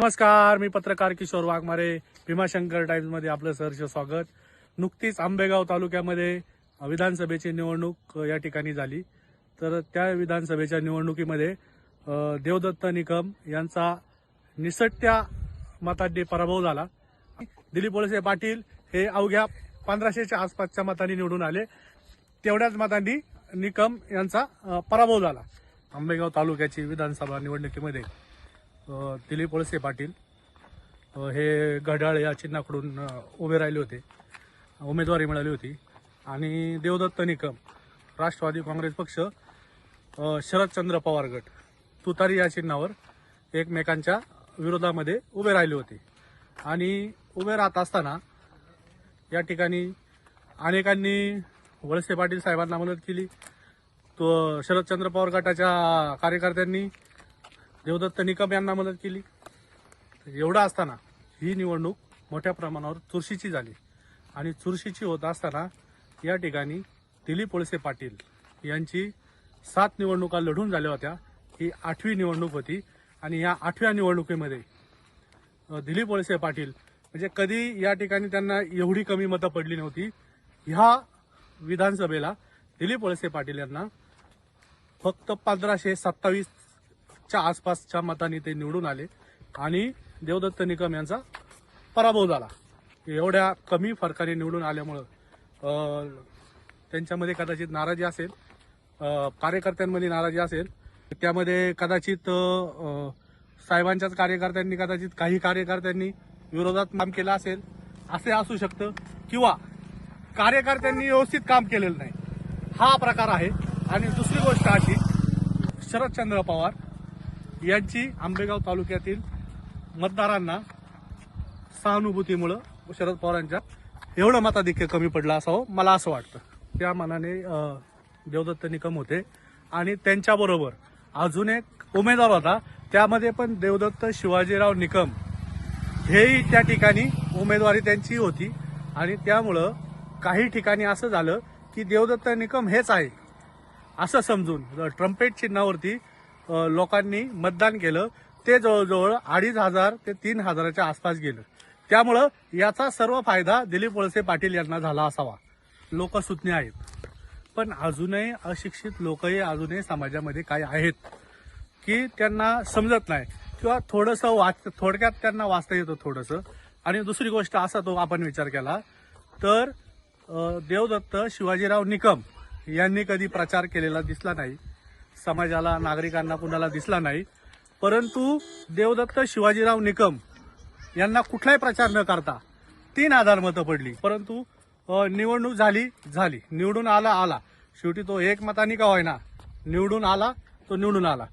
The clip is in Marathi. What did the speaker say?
नमस्कार मी पत्रकार किशोर वाघमारे भीमाशंकर टाइम्समध्ये आपलं सहर्ष स्वागत. नुकतीच आंबेगाव तालुक्यामध्ये विधानसभेची निवडणूक या ठिकाणी झाली. तर त्या विधानसभेच्या निवडणुकीमध्ये देवदत्त निकम यांचा निसटत्या मतांनी पराभव झाला. दिलीप वळसे पाटील हे अवघ्या पंधराशेच्या आसपासच्या मतांनी निवडून आले. तेवढ्याच मतांनी निकम यांचा पराभव झाला. आंबेगाव तालुक्याची विधानसभा निवडणुकीमध्ये. दिलीप वळसे पाटील. हे घड्याळ या चिन्हाकडून उभे राहिले होते. उमेदवारी मिळाली होती. आणि देवदत्त निकम राष्ट्रवादी काँग्रेस पक्ष शरदचंद्र पवार गट तुतारी या चिन्हावर एकमेकांच्या विरोधामध्ये उभे राहिले होते. आणि उभे राहत असताना या ठिकाणी अनेकांनी वळसे पाटील साहेबांना मदत केली. तो शरदचंद्र पवार गटाच्या कार्यकर्त्यांनी देवदत्त निकम यांना मदत केली. एवढं असताना ही निवडणूक मोठ्या प्रमाणावर चुरशीची झाली. आणि चुरशीची होत असताना या ठिकाणी दिलीप वळसे पाटील यांची सात निवडणुका लढून झाल्या होत्या. ही आठवी निवडणूक होती. आणि या आठव्या निवडणुकीमध्ये दिलीप वळसे पाटील म्हणजे कधी या ठिकाणी त्यांना एवढी कमी मतं पडली नव्हती ह्या विधानसभेला दिलीप वळसे पाटील यांना फक्त पंधराशे च्या आसपासच्या मतांनी ते निवडून आले. आणि देवदत्त निकम यांचा पराभव झाला. एवढ्या कमी फरकाने निवडून आल्यामुळं त्यांच्यामध्ये कदाचित नाराजी असेल कार्यकर्त्यांमध्ये नाराजी असेल त्यामध्ये कदाचित साहेबांच्याच कार्यकर्त्यांनी कदाचित काही कार्यकर्त्यांनी विरोधात काम केलं असेल असे असू शकतं. किंवा कार्यकर्त्यांनी व्यवस्थित काम केलेलं नाही. हा प्रकार आहे. आणि दुसरी गोष्ट अशी शरदचंद्र पवार यांची आंबेगाव तालुक्यातील मतदारांना सहानुभूतीमुळं शरद पवारांच्या एवढं मताधिक्य कमी पडलं असावं मला असं वाटतं. त्या मनाने देवदत्त निकम होते आणि त्यांच्याबरोबर अजून एक उमेदवार होता. त्यामध्ये पण देवदत्त शिवाजीराव निकम हेही त्या ठिकाणी उमेदवारी त्यांची होती. आणि त्यामुळं काही ठिकाणी असं झालं की देवदत्त निकम हेच आहे. असं समजून ट्रम्पेट चिन्हावरती लोकांनी मतदान केलं ते जवळजवळ अडीच हजार ते तीन हजाराच्या आसपास गेलं. त्यामुळं याचा सर्व फायदा दिलीप वळसे पाटील यांना झाला असावा. लोक सुज्ञ आहेत. पण अजूनही अशिक्षित लोकही अजूनही समाजामध्ये काय आहेत की त्यांना समजत नाही किंवा थोडंसं वाच थोडक्यात त्यांना वाचता येतं थोडंसं. आणि दुसरी गोष्ट असा तो आपण विचार केला तर देवदत्त शिवाजीराव निकम यांनी कधी प्रचार केलेला दिसला नाही. समाजाला नागरिकांना कुणाला दिसला नाही. परंतु देवदत्त शिवाजीराव निकम यांना कुठलाही प्रचार न करता तीन आधार मतं पडली. परंतु निवडणूक झाली झाली. निवडून आला आला. शेवटी तो एकमताने का होईना? निवडून आला तो निवडून आला.